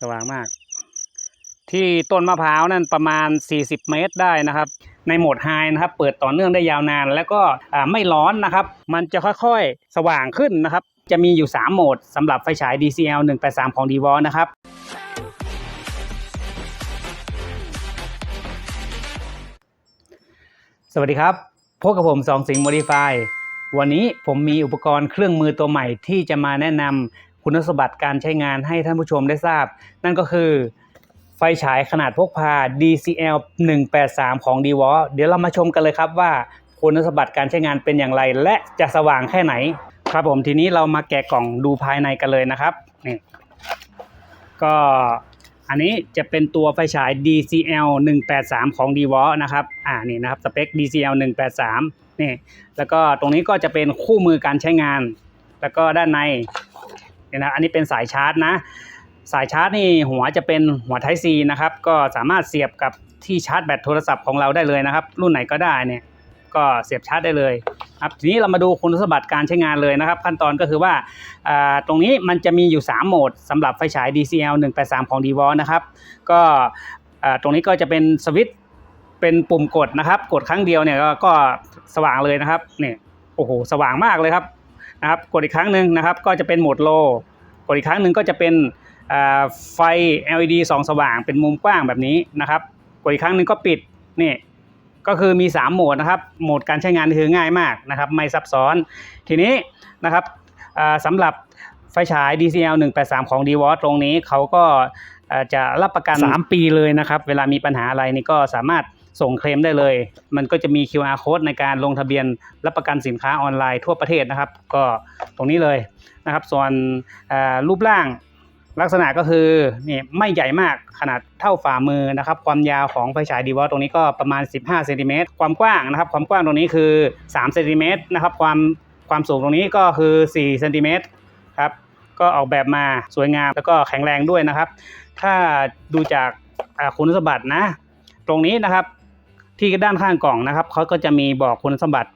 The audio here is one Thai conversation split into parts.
สว่างมาก ที่ต้นมะพร้าวนั่นประมาณ 40 เมตรได้นะครับ ในโหมดไฮนะครับ เปิดต่อเนื่องได้ยาวนาน แล้วก็ไม่ร้อนนะครับ มันจะค่อยๆสว่างขึ้นนะครับ จะมีอยู่ 3 โหมดสำหรับไฟฉาย DCL 183 ของ d v o นะครับสวัสดีครับ พบกับผมสองสิงห์โมดิฟายวันนี้ผมมีอุปกรณ์เครื่องมือตัวใหม่ที่จะมาแนะนำ คุณสมบัติการใช้งานให้ท่านผู้ชมได้ทราบ นั่นก็คือไฟฉายขนาดพกพา DCL 183 ของ d w a l เดี๋ยวเรามาชมกันเลยครับว่าคุณสมบัติการใช้งานเป็นอย่างไร และจะสว่างแค่ไหน ครับผมทีนี้เรามาแกะกล่องดูภายในกันเลยนะครับนี่ก็อันนี้จะเป็นตัวไฟฉาย DCL 183 ของ d w a l นะครับอ่านี่นะครับสเปค DCL 183นี่แล้วก็ตรงนี้ก็จะเป็นคู่มือการใช้งาน แล้วก็ด้านใน เนี่ยนะอันนี้เป็นสายชาร์จนะ สายชาร์จนี่หัวจะเป็นหัว Type C นะครับ ก็สามารถเสียบกับที่ชาร์จแบตโทรศัพท์ของเราได้เลยนะครับ รุ่นไหนก็ได้เนี่ยก็เสียบชาร์จได้เลยครับทีนี้เรามาดูคุณสมบัติการใช้งานเลยนะครับ ขั้นตอนก็คือว่าตรงนี้มันจะมีอยู่ 3 โหมดสำหรับไฟฉาย DCL 183 ของ d v o นะครับ ก็ตรงนี้ก็จะเป็นสวิตช์เป็นปุ่มกดนะครับ กดครั้งเดียวเนี่ยก็สว่างเลยนะครับเนี่ยโอ้โหสว่างมากเลยครับ นะครับกดอีกครั้งหนึ่งนะครับก็จะเป็นโหมดโลกดอีกครั้งหนึ่งก็จะเป็นอ่าไฟ LED ส่องสว่างเป็นมุมกว้างแบบนี้นะครับกดอีกครั้งหนึ่งก็ปิดนี่ก็คือมี 3 โหมดนะครับ โหมดการใช้งานคือง่ายมากนะครับ ไม่ซับซ้อน ทีนี้นะครับอ่าสำหรับไฟฉาย DCL 183 ของ d w a t ตรงนี้เขาก็อ่าจะรับประกัน 3 ปีเลยนะครับ เวลามีปัญหาอะไรนี่ก็สามารถ ส่งเคลมได้เลย มันก็จะมี QR code ในการลงทะเบียนรับประกันสินค้าออนไลน์ทั่วประเทศนะครับ ก็ตรงนี้เลยนะครับ ส่วนรูปร่างลักษณะก็คือนี่ไม่ใหญ่มากขนาดเท่าฝ่ามือนะครับ ความยาวของไฟฉายดีวอลตรงนี้ก็ประมาณ 15เซนติเมตรความกว้างนะครับ ความกว้างตรงนี้คือ3เซนติเมตรนะครับ ความความสูงตรงนี้ก็คือ4เซนติเมตรครับก็ออกแบบมาสวยงามแล้วก็แข็งแรงด้วยนะครับ ถ้าดูจากคุณสมบัตินะ ตรงนี้นะครับ ที่ด้านข้างกล่องนะครับเขาก็จะมีบอกคุณสมบัติ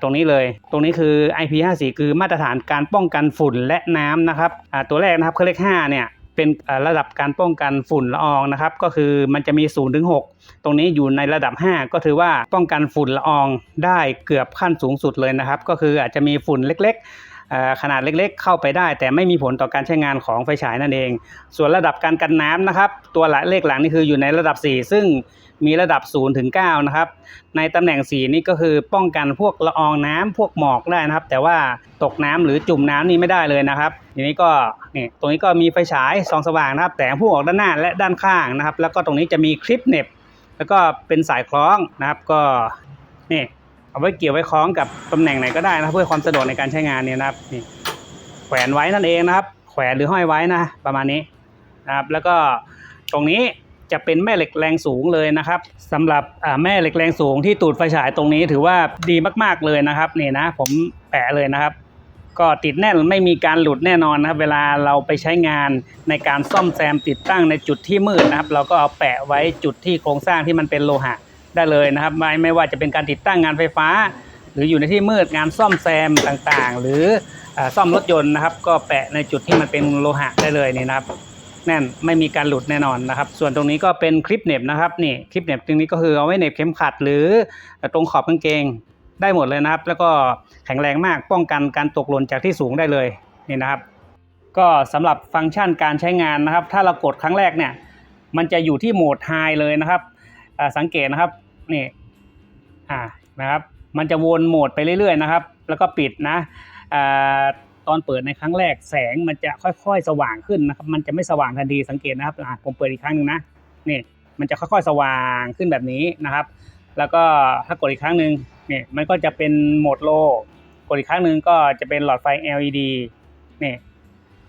ตรงนี้เลย ตรงนี้คือ IP54 คือมาตรฐานการป้องกันฝุ่นและน้ำนะครับตัวแรกนะครับเขาเลข5เนี่ยเป็นระดับการป้องกันฝุ่นละอองนะครับ ก็คือมันจะมี0ถึง6ตรงนี้อยู่ในระดับ 5 ก็ถือว่าป้องกันฝุ่นละอองได้เกือบขั้นสูงสุดเลยนะครับ ก็คืออาจจะมีฝุ่นเล็กๆ ขนาดเล็กๆ เข้าไปได้ แต่ไม่มีผลต่อการใช้งานของไฟฉายนั่นเอง ส่วนระดับการกันน้ำนะครับ ตัวเลขหลังนี่คืออยู่ในระดับ 4 ซึ่ง มีระดับ0ถึง9นะครับ ในตำแหน่งสีนี่ก็คือป้องกันพวกละอองน้ำพวกหมอกได้นะครับ แต่ว่าตกน้ำหรือจุ่มน้ำนี่ไม่ได้เลยนะครับทีนี้ก็นี่ตรงนี้ก็มีไฟฉายส่องสว่างนะครับ แต่ผู้ออกด้านหน้าและด้านข้างนะครับ แล้วก็ตรงนี้จะมีคลิปเน็บ แล้วก็เป็นสายคล้องนะครับ ก็นี่เอาไว้เกี่ยวไว้คล้องกับตำแหน่งไหนก็ได้นะเพื่อความสะดวกในการใช้งานเนี่ยนะครับนี่แขวนไว้นั่นเองนะครับ แขวนหรือห้อยไว้นะ ประมาณนี้นะครับ แล้วก็ตรงนี้ จะเป็นแม่เหล็กแรงสูงเลยนะครับสำหรับแม่เหล็กแรงสูงที่ตูดไฟฉายตรงนี้ถือว่าดีมากๆเลยนะครับนี่นะผมแปะเลยนะครับ ก็ติดแน่นไม่มีการหลุดแน่นอนนะครับ เวลาเราไปใช้งานในการซ่อมแซมติดตั้งในจุดที่มืดนะครับ เราก็เอาแปะไว้จุดที่โครงสร้างที่มันเป็นโลหะได้เลยนะครับ ไม่ไม่ว่าจะเป็นการติดตั้งงานไฟฟ้า หรืออยู่ในที่มืดงานซ่อมแซมต่างๆ หรือซ่อมรถยนต์นะครับ ก็แปะในจุดที่มันเป็นโลหะได้เลยนี่นะครับ แน่นไม่มีการหลุดแน่นอนนะครับ ส่วนตรงนี้ก็เป็นคลิปเน็บนะครับนี่คลิปเน็บตรงนี้ก็คือเอาไว้เน็บเข็มขัดหรือตรงขอบกางเกงได้หมดเลยนะครับ แล้วก็แข็งแรงมากป้องกันการตกหล่นจากที่สูงได้เลยนี่นะครับ ก็สำหรับฟังก์ชันการใช้งานนะครับ ถ้าเรากดครั้งแรกเนี่ยมันจะอยู่ที่โหมดไฮเลยนะครับสังเกตนะครับนี่อ่านะครับ มันจะวนโหมดไปเรื่อยๆนะครับ แล้วก็ปิดนะอ่า ตอนเปิดในครั้งแรกแสงมันจะค่อยๆ สว่างขึ้นนะครับ มันจะไม่สว่างทันทีสังเกตนะครับผมเปิดอีกครั้งหนึ่งนะนี่มันจะค่อยๆสว่างขึ้นแบบนี้นะครับ แล้วก็ถ้ากดอีกครั้งหนึ่งนี่มันก็จะเป็นโหมดโลกดอีกครั้งหนึ่งก็จะเป็นหลอดไฟ LED นี่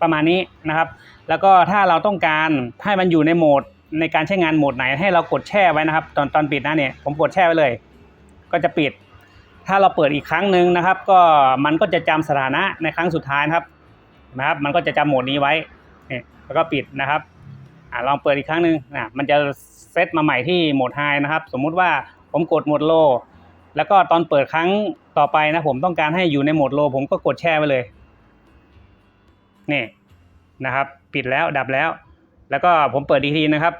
ประมาณนี้นะครับ แล้วก็ถ้าเราต้องการให้มันอยู่ในโหมดในการใช้งานโหมดไหนให้เรากดแช่ไว้นะครับ ตอนตอนปิดนะเนี่ยผมกดแช่ไว้เลย ก็จะปิด ถ้าเราเปิดอีกครั้งหนึ่งนะครับ ก็มันก็จะจำสถานะในครั้งสุดท้ายนะครับนะครับ มันก็จะจำโหมดนี้ไว้นี่แล้วก็ปิดนะครับอลองเปิดอีกครั้งหนึ่งนะมันจะเซตมาใหม่ที่โหมดไฮนะครับ สมมุติว่าผมกดโหมดโลแล้วก็ตอนเปิดครั้งต่อไปนะผมต้องการให้อยู่ในโหมดโลผมก็กดแช่ไว้เลยนี่นะครับ ปิดแล้วดับแล้ว แล้วก็ผมเปิดอีกทีนะครับ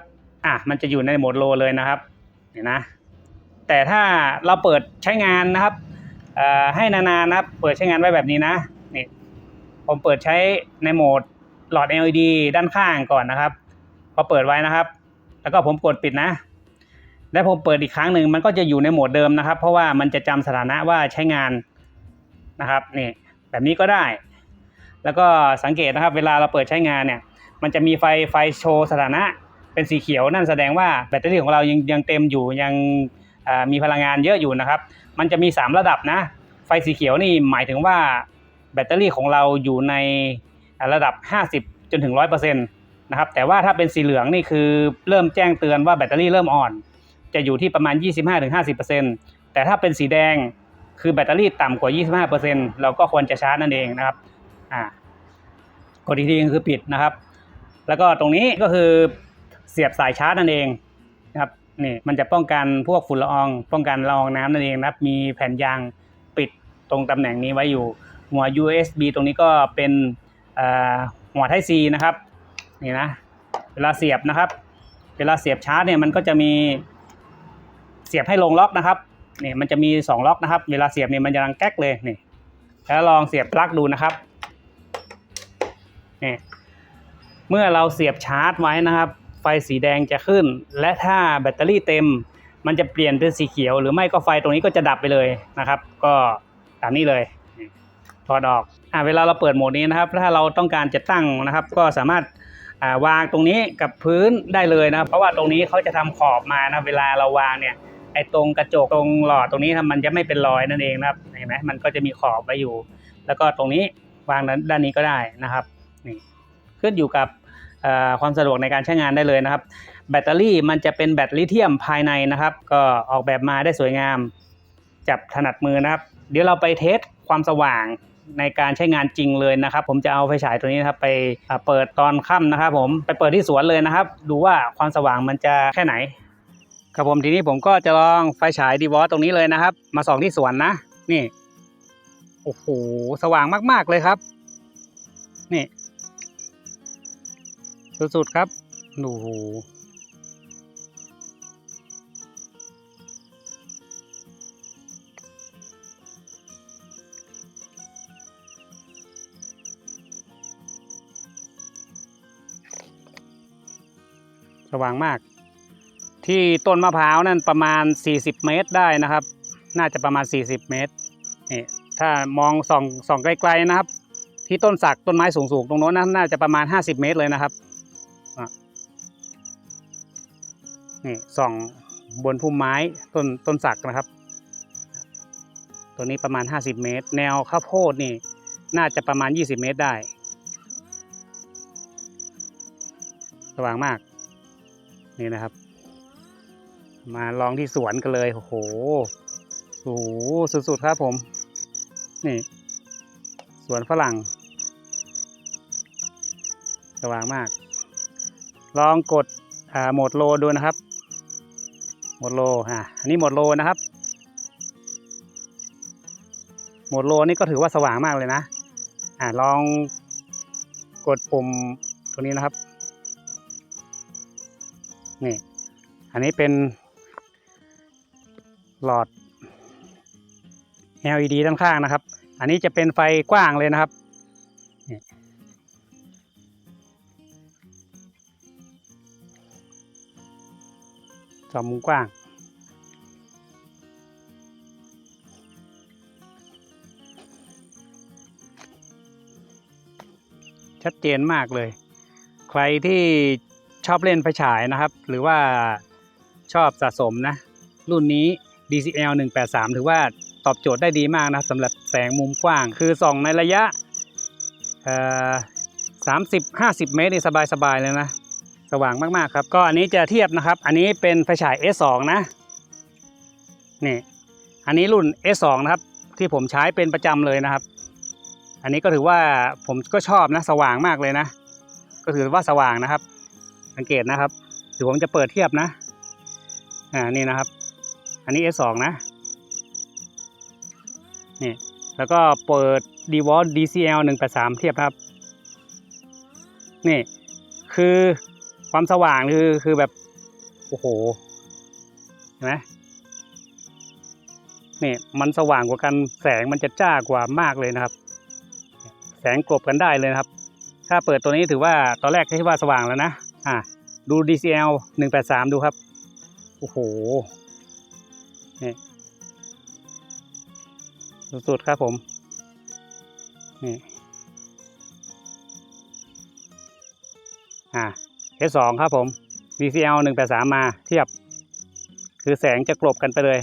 อะมันจะอยู่ในโหมดโลเลยนะครับเห็นนะ แต่ถ้าเราเปิดใช้งานนะครับให้นานๆนะครับ เปิดใช้งานไว้แบบนี้นะนี่ผมเปิดใช้ในโหมดหลอด LED ด้านข้างก่อนนะครับ พอเปิดไว้นะครับ แล้วก็ผมกดปิดนะ และผมเปิดอีกครั้งหนึ่งมันก็จะอยู่ในโหมดเดิมนะครับ เพราะว่ามันจะจำสถานะว่าใช้งานนะครับนี่แบบนี้ก็ได้ แล้วก็สังเกตนะครับ เวลาเราเปิดใช้งานเนี่ย มันจะมีไฟไฟโชว์สถานะเป็นสีเขียวนั่นแสดงว่าแบตเตอรี่ของเรายังยังเต็มอยู่ยัง มีพลังงานเยอะอยู่นะครับ มันจะมี 3 ระดับนะ ไฟสีเขียวนี่หมายถึงว่าแบตเตอรี่ของเราอยู่ในระดับ 50 จนถึง 100%นะครับ แต่ว่าถ้าเป็นสีเหลืองนี่คือเริ่มแจ้งเตือนว่าแบตเตอรี่เริ่มอ่อน จะอยู่ที่ประมาณ 25-50%แต่ถ้าเป็นสีแดงคือแบตเตอรี่ต่ำกว่า 25%เราก็ควรจะชาร์จนั่นเองนะครับอ่ากดอีกทีนึงคือปิดนะครับ แล้วก็ตรงนี้ก็คือเสียบสายชาร์จนั่นเองนะครับ นี่มันจะป้องกันพวกฝุ่นละออง ป้องกันละอองน้ำนั่นเองนะครับ มีแผ่นยางปิดตรงตำแหน่งนี้ไว้อยู่ หัว USB ตรงนี้ก็เป็นหัว Type C นะครับนี่นะเวลาเสียบนะครับ เวลาเสียบชาร์จเนี่ยมันก็จะมีเสียบให้ลงล็อกนะครับนี่มันจะมีสองล็อกนะครับ เวลาเสียบเนี่ยมันจะดังแก๊กเลยนี่แล้วลองเสียบปลั๊กดูนะครับนี่เมื่อเราเสียบชาร์จไว้นะครับ ฟสีแดงจะขึ้น และถ้าแบตเตอรี่เต็ม มันจะเปลี่ยนเป็นสีเขียว หรือไม่ก็ไฟตรงนี้ก็จะดับไปเลยนะครับ ก็ตามนี้เลยถอดออกอ่าเวลาเราเปิดโหมดนี้นะครับ ถ้าเราต้องการจะตั้งนะครับ ก็สามารถาวางตรงนี้กับพื้นได้เลยนะครับเพราะว่าตรงนี้เขาจะทำขอบมานะเวลาเราวางเนี่ยไอ้ตรงกระจกตรงหลอดตรงนี้มันจะไม่เป็นรอยนั่นเองนะครับเห็นไหมมันก็จะมีขอบไว้อยู่ แล้วก็ตรงนี้วางด้านนี้ก็ได้นะครับนี่ขึ้นอยู่กับ ความสะดวกในการใช้งานได้เลยนะครับ แบตเตอรี่มันจะเป็นแบตลิเธียมภายในนะครับ ก็ออกแบบมาได้สวยงาม จับถนัดมือนะครับ เดี๋ยวเราไปเทสความสว่างในการใช้งานจริงเลยนะครับ ผมจะเอาไฟฉายตัวนี้นะครับไปเปิดตอนค่ำนะครับ ผมไปเปิดที่สวนเลยนะครับ ดูว่าความสว่างมันจะแค่ไหน ครับผมทีนี้ผมก็จะลองไฟฉายดีวอสตรงนี้เลยนะครับ มาส่องที่สวนนะ นี่โอ้โหสว่างมาก ๆเลยครับ นี่ สุดๆครับโอ้โหสว่างมาก ที่ต้นมะพร้าวนั่นประมาณ 40 เมตรได้นะครับ น่าจะประมาณ 40 เมตรนี่ถ้ามองส่องส่องไกลๆนะครับ ที่ต้นสักต้นไม้สูงๆ ตรงโน้นนะน่าจะประมาณ 50 เมตรเลยนะครับ นี่ส่องบนพุ่มไม้ต้นต้นสักนะครับ ตัวนี้ประมาณ 50 เมตร แนวข้าวโพดนี่น่าจะประมาณ 20 เมตรได้ สว่างมาก นี่นะครับ มาลองที่สวนกันเลย โอ้โหโอ้โหสุดๆครับผม นี่ สวนฝรั่ง สว่างมาก ลองกดโหมดโลดูนะครับ มดโลอะอันนี้หมดโลนะครับ หมดโลนี่ก็ถือว่าสว่างมากเลยนะอ่าลองกดปุ่มตัวนี้นะครับนี่อันนี้เป็นหลอด LED ด้านข้างนะครับ อันนี้จะเป็นไฟกว้างเลยนะครับ จอมุมกว้างชัดเจนมากเลย ใครที่ชอบเล่นไฟฉายนะครับ หรือว่าชอบสะสมนะ รุ่นนี้ DCL 183 ถือว่าตอบโจทย์ได้ดีมากนะสำหรับแสงมุมกว้าง คือส่องในระยะ 30 50 เมตรนี่สบายๆเลยนะ สว่างมากๆครับ ก็อันนี้จะเทียบนะครับ อันนี้เป็นไฟฉาย S2 นะนี่อันนี้รุ่น S2 นะครับ ที่ผมใช้เป็นประจำเลยนะครับ อันนี้ก็ถือว่าผมก็ชอบนะ สว่างมากเลยนะ ก็ถือว่าสว่างนะครับ สังเกตนะครับเดี๋ยวผมจะเปิดเทียบนะอ่านี่นะครับ อันนี้ S2 นะนี่แล้วก็เปิด d w a l DCL 183 เทียบครับ นี่คือ ความสว่างคือคือแบบโอ้โหเห็นไหมนี่มันสว่างกว่ากันแสงมันจะจ้ากว่ามากเลยนะครับ แสงกลบกันได้เลยนะครับ ถ้าเปิดตัวนี้ถือว่าตอนแรกคิดว่าสว่างแล้วนะอ่าดู DCL 183 ดูครับ โอ้โหนี่สุดๆครับผม นี่ อ่า S2 ครับผม DCL 183 มาเทียบ คือแสงจะกลบกันไปเลย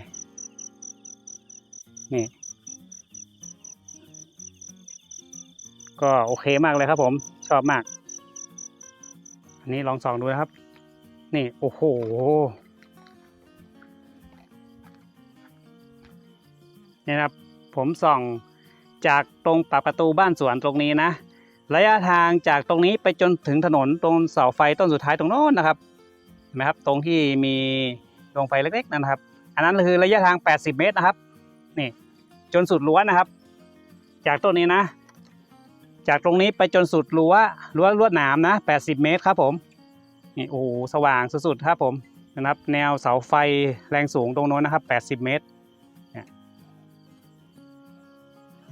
นี่ ก็โอเคมากเลยครับผม ชอบมาก อันนี้ลองส่องดูนะครับ นี่ โอ้โหนี่นะครับผมส่องจากตรงปากประตูบ้านสวนตรงนี้นะ ระยะทางจากตรงนี้ไปจนถึงถนนตรงเสาไฟต้นสุดท้ายตรงโน้นนะครับเห็นไหมครับ ตรงที่มีดวงไฟเล็กๆนั่นนะครับ อันนั้นคือระยะทาง 80 เมตรนะครับนี่จนสุดรั้วนะครับ จากต้นนี้นะ จากตรงนี้ไปจนสุดรั้วรั้วลวดหนามนะ 80 เมตรครับผมนี่โอ้โหสว่างสุดๆครับผมนะครับ แนวเสาไฟแรงสูงตรงโน้นนะครับ 80 เมตร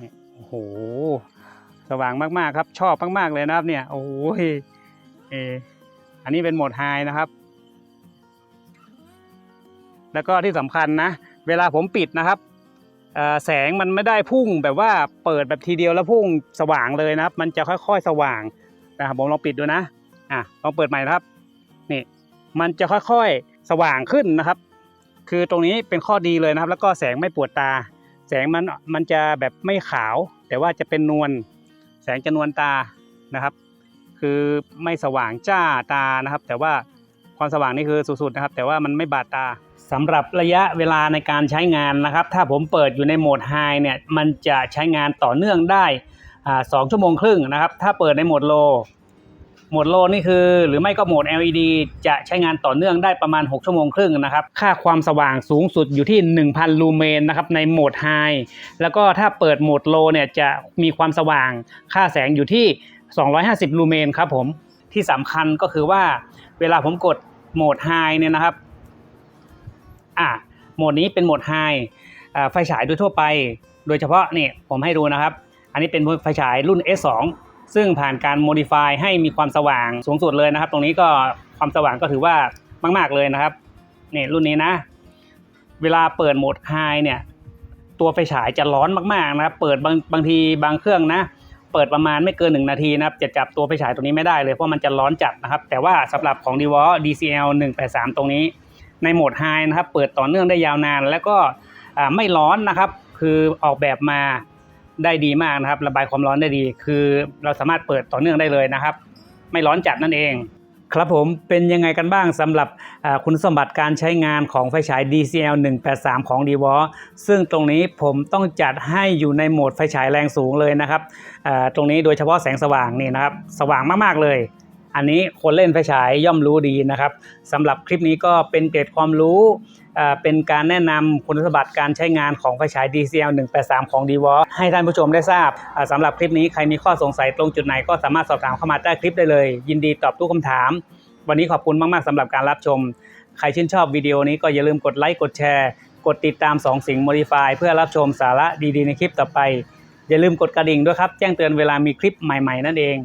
นี่โอ้โห สว่างมากๆครับ ชอบมากๆเลยนะครับ เนี่ยโอ้ยเอออันนี้เป็นโหมดไฮนะครับ แล้วก็ที่สำคัญนะ เวลาผมปิดนะครับแสงมันไม่ได้พุ่งแบบว่าเปิดแบบทีเดียวแล้วพุ่งสว่างเลยนะครับ มันจะค่อยๆสว่างนะครับผมลองปิดดูนะอะลองเปิดใหม่นะครับนี่มันจะค่อยๆสว่างขึ้นนะครับ คือตรงนี้เป็นข้อดีเลยนะครับ แล้วก็แสงไม่ปวดตา แสงมันมันจะแบบไม่ขาว แต่ว่าจะเป็นนวล แสงจะนวลตานะครับ คือไม่สว่างจ้าตานะครับ แต่ว่าความสว่างนี่คือสุดๆนะครับ แต่ว่ามันไม่บาดตาสำหรับระยะเวลาในการใช้งานนะครับ ถ้าผมเปิดอยู่ในโหมดไฮเนี่ยมันจะใช้งานต่อเนื่องได้สองชั่วโมงครึ่งนะครับ ถ้าเปิดในโหมดโล โหมดโลนี่คือ หรือไม่ก็โหมด LED จะใช้งานต่อเนื่องได้ประมาณ 6 ชั่วโมงครึ่งนะครับ ค่าความสว่างสูงสุดอยู่ที่ 1,000 ลูเมนนะครับในโหมดไฮแล้วก็ถ้าเปิดโหมดโลเนี่ยจะมีความสว่างค่าแสงอยู่ที่ 250 ลูเมนครับผมที่สำคัญก็คือว่าเวลาผมกดโหมดไฮเนี่ยนะครับอะโหมดนี้เป็นโหมดไฮไฟฉายโดยทั่วไป โดยเฉพาะนี่ผมให้ดูนะครับ อันนี้เป็นไฟฉายรุ่น S2 ซึ่งผ่านการโมดิฟายให้มีความสว่างสูงสุดเลยนะครับ ตรงนี้ก็ความสว่างก็ถือว่ามาก ๆเลยนะครับนี่รุ่นนี้นะ เวลาเปิดโหมดไฮเนี่ยตัวไฟฉายจะร้อนมากๆนะครับ เปิดบางบางทีบางเครื่องนะ เปิดประมาณไม่เกิน 1 นาทีนะครับ จะจับตัวไฟฉายตัวนี้ไม่ได้เลย เพราะมันจะร้อนจัดนะครับ แต่ว่าสำหรับของ d w a l DCL 183 ตรงนี้ ในโหมดไฮนะครับ เปิดต่อเนื่องได้ยาวนาน แล้วก็ไม่ร้อนนะครับ คือออกแบบมา ได้ดีมากนะครับ ระบายความร้อนได้ดี คือเราสามารถเปิดต่อเนื่องได้เลยนะครับ ไม่ร้อนจัดนั่นเอง ครับผมเป็นยังไงกันบ้างสำหรับคุณสมบัติการใช้งานของไฟฉาย DCL 183 ของ d w a l ซึ่งตรงนี้ผมต้องจัดให้อยู่ในโหมดไฟฉายแรงสูงเลยนะครับตรงนี้โดยเฉพาะแสงสว่างนี่นะครับ สว่างมากๆเลยอันนี้คนเล่นไฟฉายย่อมรู้ดีนะครับสำหรับคลิปนี้ก็เป็นเกร็ดความรู้ เป็นการแนะนำคุณสมบัติการใช้งานของไฟฉาย DCL 183 ของ d w a l ให้ท่านผู้ชมได้ทราบอ่าสำหรับคลิปนี้ใครมีข้อสงสัยตรงจุดไหนก็สามารถสอบถามเข้ามาใต้คลิปได้เลย ยินดีตอบทุกคำถาม วันนี้ขอบคุณมาก ๆสำหรับการรับชม ใครชื่นชอบวิดีโอนี้ก็อย่าลืมกดไลค์กดแชร์ กดติดตาม 2 สิ่ง Modify เพื่อรับชมสาระดีๆ ในคลิปต่อไป อย่าลืมกดกระดิ่งด้วยครับแจ้งเตือนเวลามีคลิปใหม่ ๆ นั่นเอง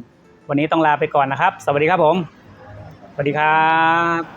วันนี้ต้องลาไปก่อนนะครับ สวัสดีครับผมสวัสดีครับ